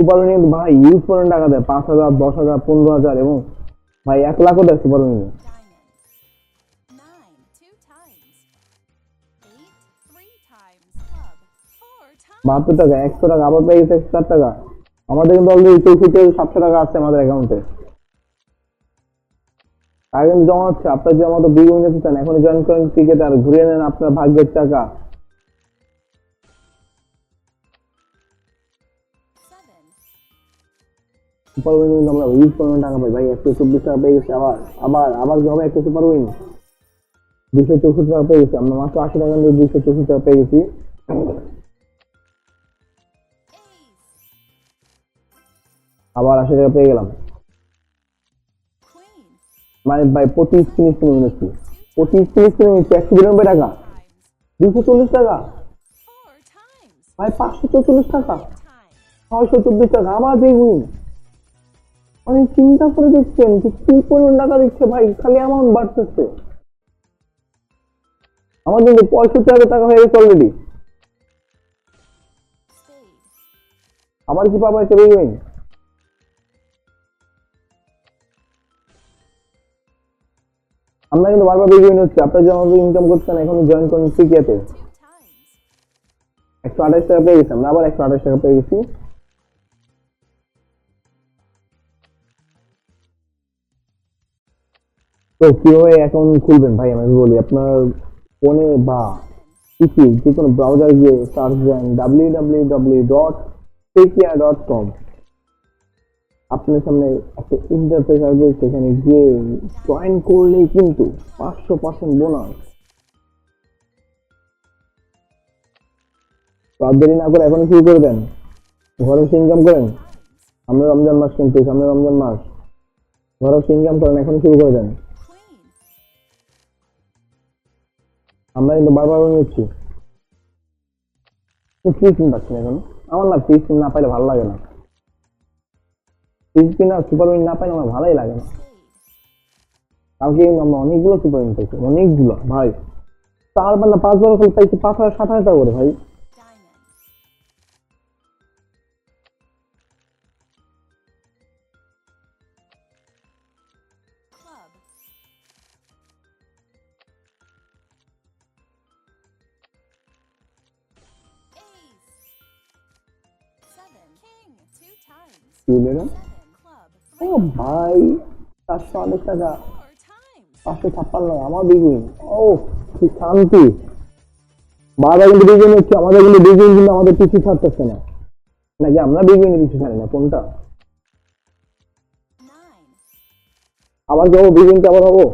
Super winning ভাই use করেন টাকা দেয়, পাঁচ হাজার, দশ হাজার, পনেরো হাজার এবং ভাই এক লাখও দেয় সুপার times. বাহাত্তর টাকা, একশো টাকা, আবার পেয়ে গেছে একশো ষাট টাকা। আমাদের কিন্তু অলরেডি চৌষট্টি সাতশো টাকা আছে আমাদের অ্যাকাউন্টে কিন্তু জমা হচ্ছে। আপনার যে আমাদের বিগ চান, এখনই জয়েন করেন টিকিট আর ঘুরিয়ে নেন আপনার ভাগ্যের টাকা সুপার উইন কিন্তু আমরা ইউজ করবেন টাকা পাই। ভাই, একশো চব্বিশ টাকা পেয়ে গেছি, আবার আবার আবার কি হবে একটা সুপার উইন দুশো চৌষট্টি টাকা পেয়ে গেছি, আমরা মাত্র আশি টাকা দিয়ে দুশো চৌষট্টি টাকা পেয়ে গেছি। আবার আশি টাকা পেয়ে গেলাম। মানে ভাই, প্রতি স্ক্রিনে স্ক্রিনে নিচ্ছি প্রতি স্ক্রিনে স্ক্রিনে নিচ্ছি একশো বিরানব্বই টাকা. দুশো চল্লিশ টাকা। ভাই পাঁচশো চৌচল্লিশ টাকা। ছয়শো চব্বিশ টাকা আমার আবার বেগুন। মানে চিন্তা করে দেখছেন যে কি পরিমাণ টাকা দিচ্ছে ভাই, খালি অ্যামাউন্ট বাড়তেছে। আমার কিন্তু পঁয়ষট্টি হাজার টাকা হয়ে গেছে অলরেডি. আবার কি পাবো একটা বেগুন আমরা কিন্তু বারবার বেগুন হচ্ছে আপনার যে আমাদের ইনকাম করছেন এখন জয়েন করেন সিকিয়াতে একশো আঠাশ টাকা পেয়ে গেছি আমরা, আবার একশো আঠাশ টাকা পেয়ে গেছি। তো কীভাবে অ্যাকাউন্ট খুলবেন ভাই? আমি বলি, আপনার ফোনে বা পিসি যে কোনো ব্রাউজার গিয়ে সার্চ দেন W W W dot pekia dot com আপনার সামনে একটা ইন্টারফেস আসবে, সেখানে গিয়ে জয়েন করলেই কিন্তু পাঁচশো পার্সেন্ট বোনাস আর দেরি না করে এখন শুরু করে দেন ঘরে ইনকাম করেন? আমরা রমজান মাস কিন্তু, সামনে রমজান মাস। ঘরে ইনকাম করেন, এখন শুরু করে দেন। আমরা কিন্তু বারবার নিচ্ছি ফ্রি স্পিন পাচ্ছি না এখন? আমার না ফ্রি না পাইলে ভালো লাগে না। ফ্রি স্পিন আর সুপার উইন না পাইলে আমার ভালোই লাগে না। কালকে কিন্তু আমরা অনেকগুলো সুপার উইন পাইছি, অনেকগুলো, ভাই। চার বার না পাঁচ বার করে পাইছি, পাঁচ হাজার, সাত হাজার টাকা করে, ভাই। ও ভাই চারশো আঠাশ টাকা। পাঁচশো ছাপ্পান্ন, আমার ও কি শান্তি। বারবার কিন্তু হচ্ছে আমাদের কিন্তু কিন্তু আমাদের পিছু ছাড়তেছে না। নাকি আমরা বিগুইনে পিছু ছাড়ি না, কোনটা? আবার যাব বিগুইনকে আবার হব